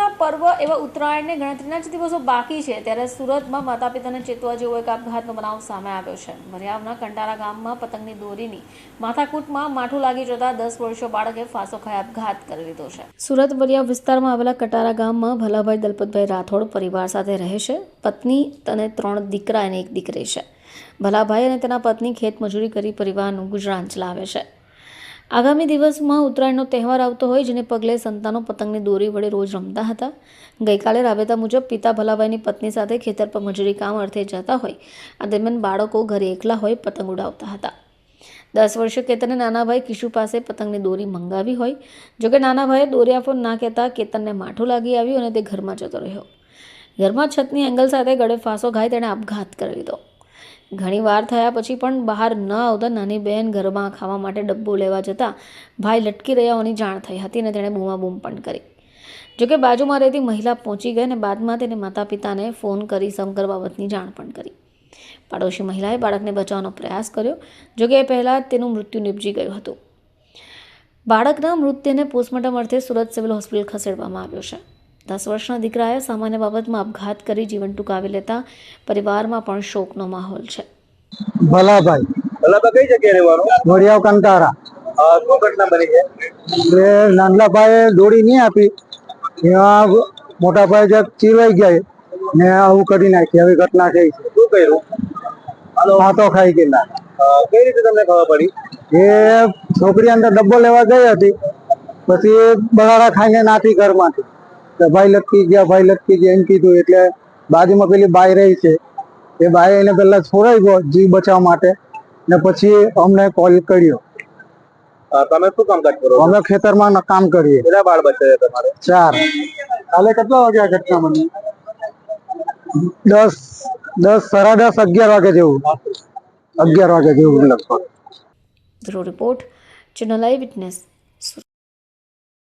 પતંગના પર્વ એવા ઉત્તરાયણને ગણતરીના જ દિવસો બાકી છે. ત્યારે સુરતમાં માતા પિતાને ચેતવા જેવો એક આપઘાતનો બનાવ સામે આવ્યો છે. મરિયાવના કંટારા ગામમાં પતંગની દોરીની માથાકૂટમાં માઠું લાગી જતા દસ વર્ષીય બાળકે ફાંસો ખાઈ આપઘાત કરી લીધો છે. સુરત વરિયા વિસ્તારમાં આવેલા કટારા ગામમાં ભલાભાઈ દલપતભાઈ રાઠોડ પરિવાર સાથે રહે છે. પત્ની અને ત્રણ દીકરા અને એક દીકરી છે. ભલાભાઈ અને તેના પત્ની ખેતમજૂરી કરી પરિવારનું ગુજરાન ચલાવે છે. આગામી દિવસમાં ઉત્તરાયણનો તહેવાર આવતો હોય, જેને પગલે સંતાનો પતંગની દોરી વડે રોજ રમતા હતા. ગઈકાલે રાબેતા મુજબ પિતા ભલાભાઈની પત્ની સાથે ખેતર પર મજૂરી કામ અર્થે જતા હોય. આ દરમિયાન બાળકો ઘરે એકલા હોય પતંગ ઉડાવતા હતા. દસ વર્ષે કેતને નાના ભાઈ કિશુ પાસે પતંગની દોરી મંગાવી હોય. જોકે નાના ભાઈએ દોરી આપો ના કહેતા કેતનને માઠું લાગી આવ્યું અને તે ઘરમાં જતો રહ્યો. ઘરમાં છતની એંગલ સાથે ગળે ફાંસો ખાઈ તેણે આપઘાત કરી લીધો. ઘણી વાર થયા પછી પણ બહાર ન આવતા નાની બહેન ઘરમાં ખાવા માટે ડબ્બો લેવા જતાં ભાઈ લટકી રહ્યા હોવાની જાણ થઈ હતી અને તેણે બૂમાબૂમ પણ કરી. જોકે બાજુમાં રહેતી મહિલા પહોંચી ગઈ અને બાદમાં તેને માતા પિતાને ફોન કરી શંકર બાબતની જાણ પણ કરી. પાડોશી મહિલાએ બાળકને બચાવવાનો પ્રયાસ કર્યો, જોકે એ પહેલાં તેનું મૃત્યુ નિપજી ગયું હતું. બાળકના મૃતદેહને પોસ્ટમોર્ટમ અર્થે સુરત સિવિલ હોસ્પિટલ ખસેડવામાં આવ્યો છે. દસ વર્ષના દીકરાએ સામાન્ય બાબતમાં આપઘાત કરી જીવન ટૂંકાવી લેતા પરિવારમાં પણ શોકનો માહોલ છે. ભલાભાઈ. ભલાભાઈ કઈ જગ્યાએ રહેવાનું? વડિયાવ કંટારા. શું ઘટના બની છે? એ નાનલાભાઈએ દોડી નહીં આપી. એમાં મોટા ભાઈ જે ચીરવાઈ ગયા ને આવું કરી નાખી. આવી ઘટના થઈ છે. શું કર્યું? હાથો ખાઈ ગયેલા. કઈ રીતે તમને ખબર પડી? એ છોકરી અંદર ડબ્બો લેવા ગઈ હતી. પછી બગાડા ખાઈને નાથી ઘરમાંથી. કે ભાઈ લટકી ગયા ભાઈ લટકી ગયા એમ કીધું. એટલે બાજુમાં પેલી બાઈ રહી છે. એ બાઈ એને પહેલા છોડાઈ ગયો જીવ બચાવવા માટે ને પછી અમને કોલ કર્યો. તમે શું કામ કરો અમે ખેતરમાં કામ કરીએ. કેટલા બાળ બચ્યા તમારે? ચાર. કાલે કેટલા વાગ્યા ઘટના બની? દસ દસ સાડા દસ અગિયાર વાગે જેવું. અગિયાર વાગે જેવું લગભગ. Report channel I witness.